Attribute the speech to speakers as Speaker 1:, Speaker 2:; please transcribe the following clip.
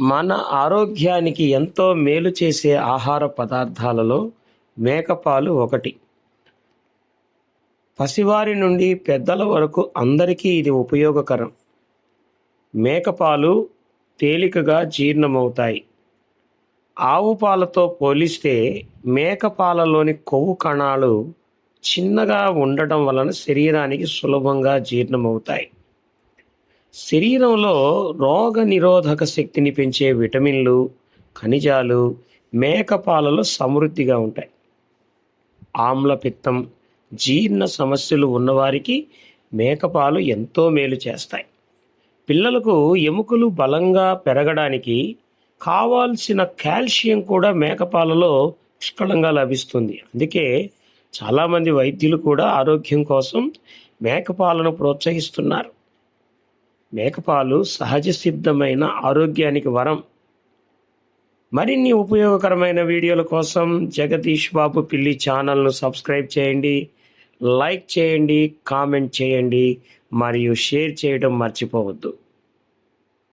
Speaker 1: మన ఆరోగ్యానికి ఎంతో మేలు చేసే ఆహార పదార్థాలలో మేకపాలు ఒకటి. పసివారి నుండి పెద్దల వరకు అందరికీ ఇది ఉపయోగకరం. మేకపాలు తేలికగా జీర్ణమవుతాయి. ఆవు పాలతో పోలిస్తే మేకపాలలోని కొవ్వు కణాలు చిన్నగా ఉండటం వలన శరీరానికి సులభంగా జీర్ణమవుతాయి. శరీరంలో రోగ నిరోధక శక్తిని పెంచే విటమిన్లు ఖనిజాలు మేకపాలలో సమృద్ధిగా ఉంటాయి. ఆమ్లపిత్తం జీర్ణ సమస్యలు ఉన్నవారికి మేకపాలు ఎంతో మేలు చేస్తాయి. పిల్లలకు ఎముకలు బలంగా పెరగడానికి కావాల్సిన కాల్షియం కూడా మేకపాలలో పుష్కలంగా లభిస్తుంది. అందుకే చాలామంది వైద్యులు కూడా ఆరోగ్యం కోసం మేకపాలను ప్రోత్సహిస్తున్నారు. మేకపాలు సహజ సిద్ధమైన ఆరోగ్యానికి వరం. మరిన్ని ఉపయోగకరమైన వీడియోల కోసం జగదీష్ బాబు పిల్లి ఛానల్ను సబ్స్క్రైబ్ చేయండి లైక్ చేయండి కామెంట్ చేయండి మరియు షేర్ చేయడం మర్చిపోవద్దు.